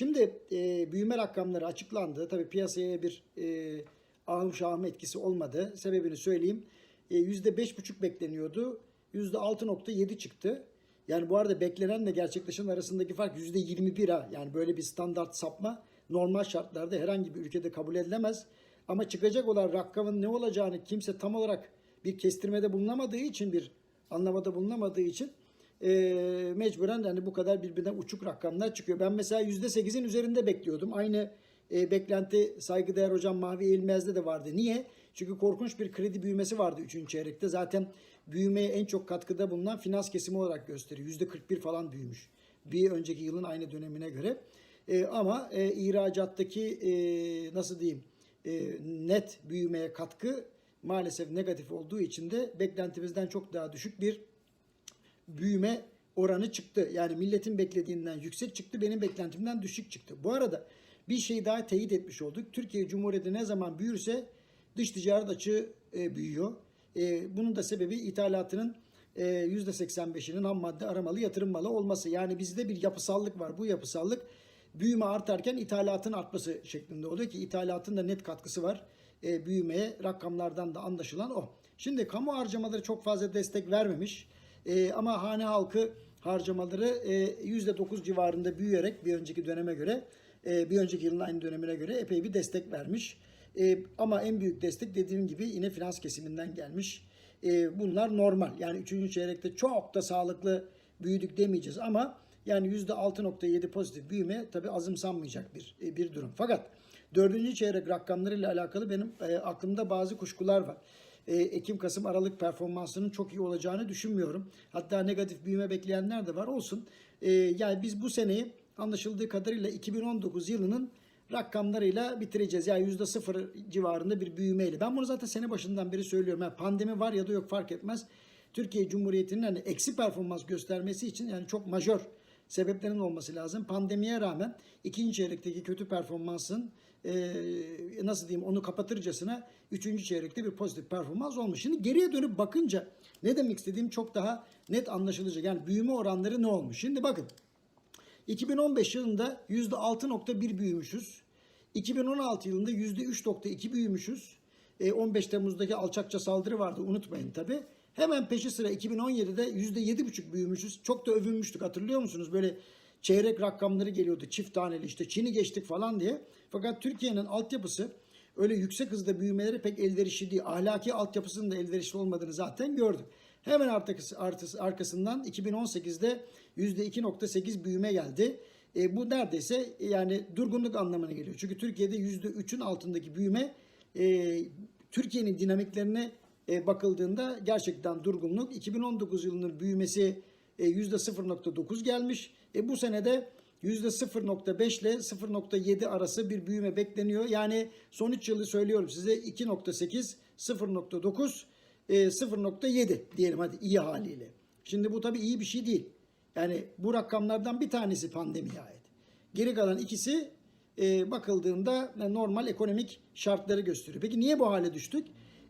Şimdi e, büyüme rakamları açıklandı. Tabii piyasaya bir e, ahım şahım etkisi olmadı. Sebebini söyleyeyim. E, %5,5 bekleniyordu. %6,7 çıktı. Yani bu arada beklenenle gerçekleşen arasındaki fark %21 ha. Yani böyle bir standart sapma normal şartlarda herhangi bir ülkede kabul edilemez. Ama çıkacak olan rakamın ne olacağını kimse tam olarak bir kestirmede bulunamadığı için bir anlamada bulunamadığı için e, mecburen yani bu kadar birbirinden uçuk rakamlar çıkıyor. Ben mesela %8'in üzerinde bekliyordum. Aynı e, beklenti saygıdeğer hocam Mahvi Eğilmez'de de vardı. Niye? Çünkü korkunç bir kredi büyümesi vardı 3. çeyrekte. Zaten büyümeye en çok katkıda bulunan finans kesimi olarak gösteriyor. %41 falan büyümüş. Bir önceki yılın aynı dönemine göre. E, ama e, ihracattaki e, nasıl diyeyim e, net büyümeye katkı maalesef negatif olduğu için de beklentimizden çok daha düşük bir büyüme oranı çıktı. Yani milletin beklediğinden yüksek çıktı, benim beklentimden düşük çıktı. Bu arada bir şey daha teyit etmiş olduk. Türkiye Cumhuriyeti ne zaman büyürse dış ticaret açığı e, büyüyor. E, bunun da sebebi ithalatının e, %85'inin ham madde aramalı yatırım malı olması. Yani bizde bir yapısallık var. Bu yapısallık büyüme artarken ithalatın artması şeklinde oluyor ki ithalatın da net katkısı var. E, büyümeye rakamlardan da anlaşılan o. Şimdi kamu harcamaları çok fazla destek vermemiş. E, ama hane halkı harcamaları e, %9 civarında büyüyerek bir önceki döneme göre e, bir önceki yılın aynı dönemine göre epey bir destek vermiş. E, ama en büyük destek dediğim gibi yine finans kesiminden gelmiş. E, bunlar normal. Yani 3. çeyrekte çok da sağlıklı büyüdük demeyeceğiz ama yani %6.7 pozitif büyüme tabi azımsanmayacak bir e, bir durum. Fakat 4. çeyrek rakamlarıyla alakalı benim e, aklımda bazı kuşkular var. E, Ekim-Kasım Aralık performansının çok iyi olacağını düşünmüyorum. Hatta negatif büyüme bekleyenler de var olsun. E, yani biz bu seneyi anlaşıldığı kadarıyla 2019 yılının rakamlarıyla bitireceğiz. Yani yüzde sıfır civarında bir büyümeyle. Ben bunu zaten sene başından beri söylüyorum. Yani pandemi var ya da yok fark etmez. Türkiye Cumhuriyeti'nin hani eksi performans göstermesi için yani çok majör sebeplerin olması lazım. Pandemiye rağmen ikinci çeyrekteki kötü performansın e, nasıl diyeyim onu kapatırcasına üçüncü çeyrekte bir pozitif performans olmuş. Şimdi geriye dönüp bakınca ne demek istediğim çok daha net anlaşılacak. Yani büyüme oranları ne olmuş? Şimdi bakın 2015 yılında %6.1 büyümüşüz. 2016 yılında %3.2 büyümüşüz. E, 15 Temmuz'daki alçakça saldırı vardı unutmayın tabi. Hemen peşi sıra 2017'de %7.5 büyümüşüz. Çok da övünmüştük hatırlıyor musunuz? Böyle çeyrek rakamları geliyordu çift taneli işte Çin'i geçtik falan diye. Fakat Türkiye'nin altyapısı öyle yüksek hızda büyümeleri pek elverişli değil. Ahlaki altyapısının da elverişli olmadığını zaten gördük. Hemen artısı, arkasından 2018'de %2.8 büyüme geldi. E, bu neredeyse yani durgunluk anlamına geliyor. Çünkü Türkiye'de %3'ün altındaki büyüme e, Türkiye'nin dinamiklerine e, bakıldığında gerçekten durgunluk. 2019 yılının büyümesi %0.9 gelmiş. E, bu senede %0.5 ile 0.7 arası bir büyüme bekleniyor. Yani son 3 yılı söylüyorum size 2.8, 0.9, e, 0.7 diyelim hadi iyi haliyle. Şimdi bu tabii iyi bir şey değil. Yani bu rakamlardan bir tanesi pandemiye ait. Geri kalan ikisi e, bakıldığında normal ekonomik şartları gösteriyor. Peki niye bu hale düştük?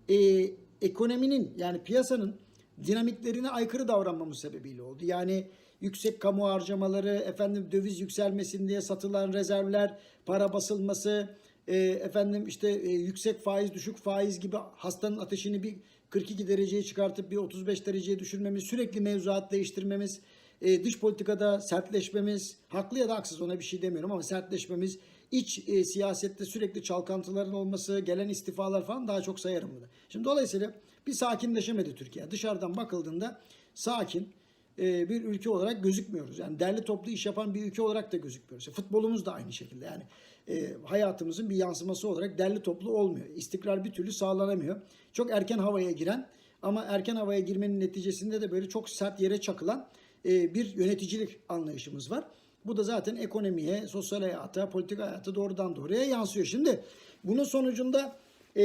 E, ekonominin yani piyasanın dinamiklerine aykırı davranmamız sebebiyle oldu. Yani yüksek kamu harcamaları, efendim döviz yükselmesin diye satılan rezervler, para basılması, e, efendim işte e, yüksek faiz, düşük faiz gibi hastanın ateşini bir 42 dereceye çıkartıp bir 35 dereceye düşürmemiz, sürekli mevzuat değiştirmemiz, e, dış politikada sertleşmemiz, haklı ya da haksız ona bir şey demiyorum ama sertleşmemiz, iç e, siyasette sürekli çalkantıların olması, gelen istifalar falan daha çok sayarım bunu. Şimdi dolayısıyla bir sakinleşemedi Türkiye. Dışarıdan bakıldığında sakin e, bir ülke olarak gözükmüyoruz. Yani derli toplu iş yapan bir ülke olarak da gözükmüyoruz. Futbolumuz da aynı şekilde. Yani e, hayatımızın bir yansıması olarak derli toplu olmuyor. İstikrar bir türlü sağlanamıyor. Çok erken havaya giren ama erken havaya girmenin neticesinde de böyle çok sert yere çakılan e, bir yöneticilik anlayışımız var. Bu da zaten ekonomiye, sosyal hayata, politik hayata doğrudan doğruya yansıyor. Şimdi bunun sonucunda e,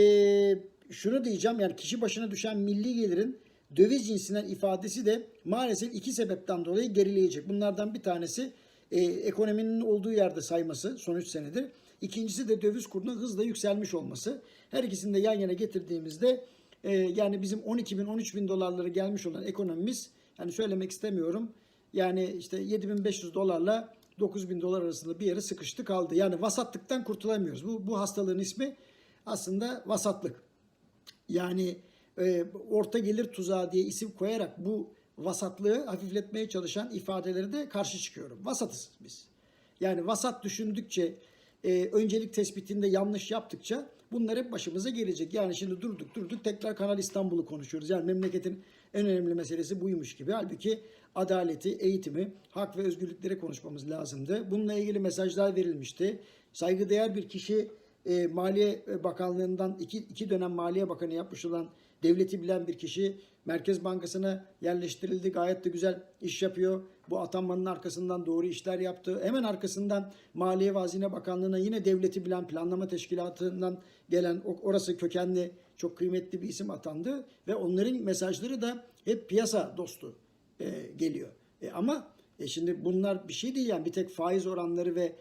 şunu diyeceğim yani kişi başına düşen milli gelirin döviz cinsinden ifadesi de maalesef iki sebepten dolayı gerileyecek. Bunlardan bir tanesi e, ekonominin olduğu yerde sayması son 3 senedir. İkincisi de döviz kurunun hızla yükselmiş olması. Her ikisini de yan yana getirdiğimizde e, yani bizim 12 bin 13 bin dolarları gelmiş olan ekonomimiz yani söylemek istemiyorum. Yani işte 7500 dolarla 9 bin dolar arasında bir yere sıkıştı kaldı. Yani vasatlıktan kurtulamıyoruz. Bu, bu hastalığın ismi aslında vasatlık. Yani e, orta gelir tuzağı diye isim koyarak bu vasatlığı hafifletmeye çalışan ifadeleri de karşı çıkıyorum. Vasatız biz. Yani vasat düşündükçe, e, öncelik tespitinde yanlış yaptıkça bunlar hep başımıza gelecek. Yani şimdi durduk durduk tekrar Kanal İstanbul'u konuşuyoruz. Yani memleketin en önemli meselesi buymuş gibi. Halbuki adaleti, eğitimi, hak ve özgürlükleri konuşmamız lazımdı. Bununla ilgili mesajlar verilmişti. Saygıdeğer bir kişi e, Maliye Bakanlığı'ndan iki, iki dönem Maliye Bakanı yapmış olan devleti bilen bir kişi Merkez Bankası'na yerleştirildi. Gayet de güzel iş yapıyor. Bu atanmanın arkasından doğru işler yaptı. Hemen arkasından Maliye ve Hazine Bakanlığı'na yine devleti bilen planlama teşkilatından gelen orası kökenli çok kıymetli bir isim atandı. Ve onların mesajları da hep piyasa dostu e, geliyor. E, ama e, şimdi bunlar bir şey değil yani bir tek faiz oranları ve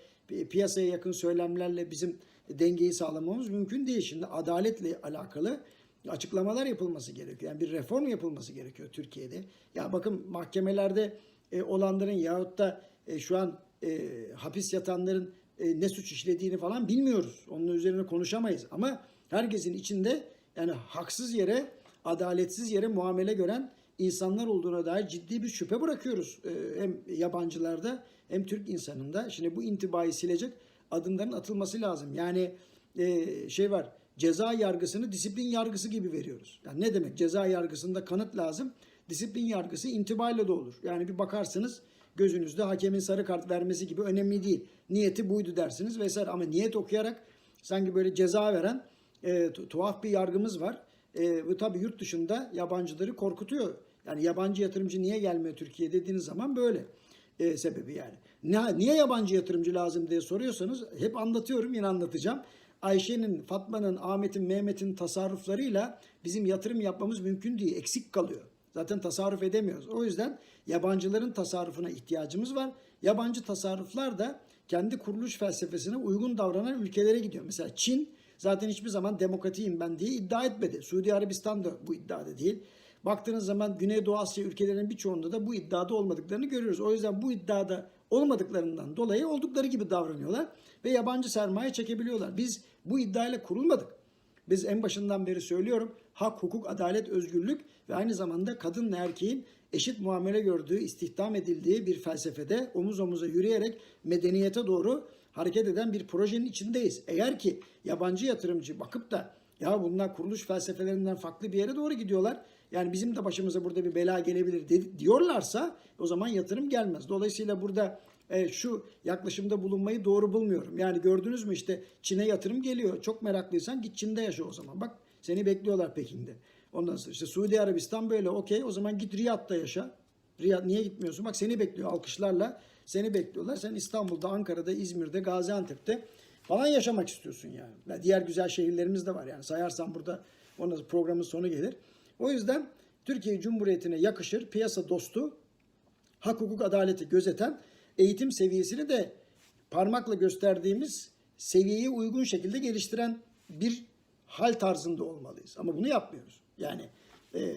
piyasaya yakın söylemlerle bizim dengeyi sağlamamız mümkün değil. Şimdi adaletle alakalı açıklamalar yapılması gerekiyor. Yani bir reform yapılması gerekiyor Türkiye'de. Ya bakın mahkemelerde e, olanların yahut da e, şu an e, hapis yatanların e, ne suç işlediğini falan bilmiyoruz. Onun üzerine konuşamayız. Ama herkesin içinde yani haksız yere, adaletsiz yere muamele gören insanlar olduğuna dair ciddi bir şüphe bırakıyoruz. E, hem yabancılarda hem Türk insanında. Şimdi bu intibayı silecek adımların atılması lazım. Yani e, şey var ceza yargısını disiplin yargısı gibi veriyoruz. Yani ne demek? Ceza yargısında kanıt lazım. Disiplin yargısı intibayla da olur. Yani bir bakarsınız gözünüzde hakemin sarı kart vermesi gibi önemli değil. Niyeti buydu dersiniz vesaire ama niyet okuyarak sanki böyle ceza veren e, tuhaf bir yargımız var. E, bu tabii yurt dışında yabancıları korkutuyor. Yani yabancı yatırımcı niye gelmiyor Türkiye dediğiniz zaman böyle e, sebebi yani. Ne, niye yabancı yatırımcı lazım diye soruyorsanız hep anlatıyorum yine anlatacağım. Ayşe'nin, Fatma'nın, Ahmet'in, Mehmet'in tasarruflarıyla bizim yatırım yapmamız mümkün değil. Eksik kalıyor. Zaten tasarruf edemiyoruz. O yüzden yabancıların tasarrufuna ihtiyacımız var. Yabancı tasarruflar da kendi kuruluş felsefesine uygun davranan ülkelere gidiyor. Mesela Çin zaten hiçbir zaman demokratiyim ben diye iddia etmedi. Suudi Arabistan da bu iddiada değil. Baktığınız zaman Güneydoğu Asya ülkelerinin birçoğunda da bu iddiada olmadıklarını görüyoruz. O yüzden bu iddiada olmadıklarından dolayı oldukları gibi davranıyorlar ve yabancı sermaye çekebiliyorlar. Biz bu iddiayla kurulmadık. Biz en başından beri söylüyorum hak, hukuk, adalet, özgürlük ve aynı zamanda kadınla erkeğin eşit muamele gördüğü, istihdam edildiği bir felsefede omuz omuza yürüyerek medeniyete doğru hareket eden bir projenin içindeyiz. Eğer ki yabancı yatırımcı bakıp da ya bunlar kuruluş felsefelerinden farklı bir yere doğru gidiyorlar. Yani bizim de başımıza burada bir bela gelebilir dedi, diyorlarsa o zaman yatırım gelmez. Dolayısıyla burada e, şu yaklaşımda bulunmayı doğru bulmuyorum. Yani gördünüz mü işte Çin'e yatırım geliyor. Çok meraklıysan git Çin'de yaşa o zaman. Bak seni bekliyorlar Pekin'de. Ondan sonra işte Suudi Arabistan böyle okey o zaman git Riyad'da yaşa. Riyad niye gitmiyorsun? Bak seni bekliyor alkışlarla. Seni bekliyorlar. Sen İstanbul'da, Ankara'da, İzmir'de, Gaziantep'te falan yaşamak istiyorsun yani. yani diğer güzel şehirlerimiz de var yani. Sayarsan burada ondan programın sonu gelir. O yüzden Türkiye Cumhuriyeti'ne yakışır piyasa dostu, hak hukuk adaleti gözeten eğitim seviyesini de parmakla gösterdiğimiz seviyeye uygun şekilde geliştiren bir hal tarzında olmalıyız. Ama bunu yapmıyoruz. Yani e,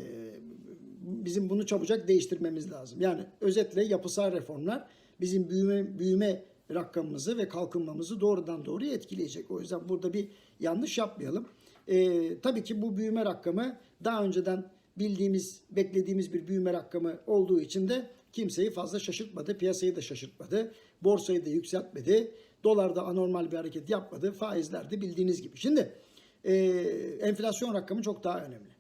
bizim bunu çabucak değiştirmemiz lazım. Yani özetle yapısal reformlar bizim büyüme büyüme rakamımızı ve kalkınmamızı doğrudan doğruya etkileyecek. O yüzden burada bir yanlış yapmayalım. E, tabii ki bu büyüme rakamı daha önceden bildiğimiz, beklediğimiz bir büyüme rakamı olduğu için de kimseyi fazla şaşırtmadı. Piyasayı da şaşırtmadı. Borsayı da yükseltmedi. Dolarda anormal bir hareket yapmadı. Faizler de bildiğiniz gibi. Şimdi e, enflasyon rakamı çok daha önemli.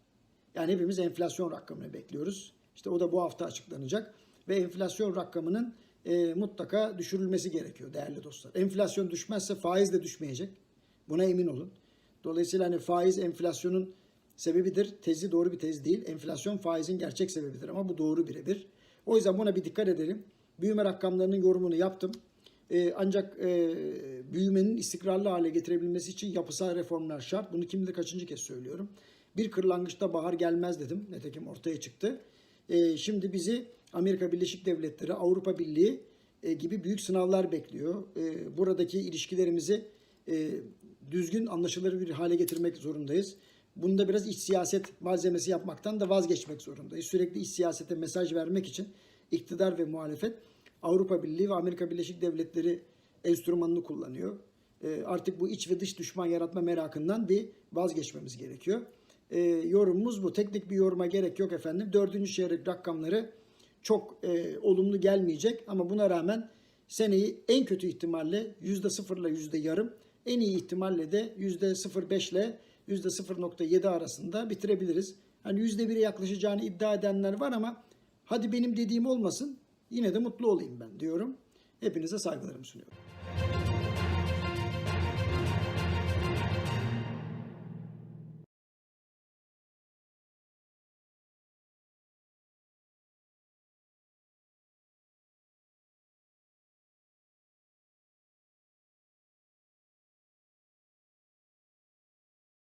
Yani hepimiz enflasyon rakamını bekliyoruz. İşte o da bu hafta açıklanacak. Ve enflasyon rakamının e, mutlaka düşürülmesi gerekiyor değerli dostlar. Enflasyon düşmezse faiz de düşmeyecek. Buna emin olun. Dolayısıyla hani faiz enflasyonun sebebidir. Tezi doğru bir tez değil. Enflasyon faizin gerçek sebebidir ama bu doğru birebir. O yüzden buna bir dikkat edelim. Büyüme rakamlarının yorumunu yaptım. Ee, ancak e, büyümenin istikrarlı hale getirebilmesi için yapısal reformlar şart. Bunu kim bilir kaçıncı kez söylüyorum. Bir kırlangıçta bahar gelmez dedim. Netekim ortaya çıktı. Ee, şimdi bizi Amerika Birleşik Devletleri, Avrupa Birliği e, gibi büyük sınavlar bekliyor. E, buradaki ilişkilerimizi e, düzgün anlaşılır bir hale getirmek zorundayız. Bunda biraz iç siyaset malzemesi yapmaktan da vazgeçmek zorundayız. Sürekli iç siyasete mesaj vermek için iktidar ve muhalefet Avrupa Birliği ve Amerika Birleşik Devletleri enstrümanını kullanıyor. E, artık bu iç ve dış düşman yaratma merakından bir vazgeçmemiz gerekiyor. E, yorumumuz bu. Teknik bir yoruma gerek yok efendim. Dördüncü çeyrek rakamları çok e, olumlu gelmeyecek ama buna rağmen seneyi en kötü ihtimalle yüzde sıfırla yüzde yarım, en iyi ihtimalle de yüzde 0.5 ile yüzde 0.7 arasında bitirebiliriz. Hani yüzde bire yaklaşacağını iddia edenler var ama hadi benim dediğim olmasın yine de mutlu olayım ben diyorum. Hepinize saygılarımı sunuyorum.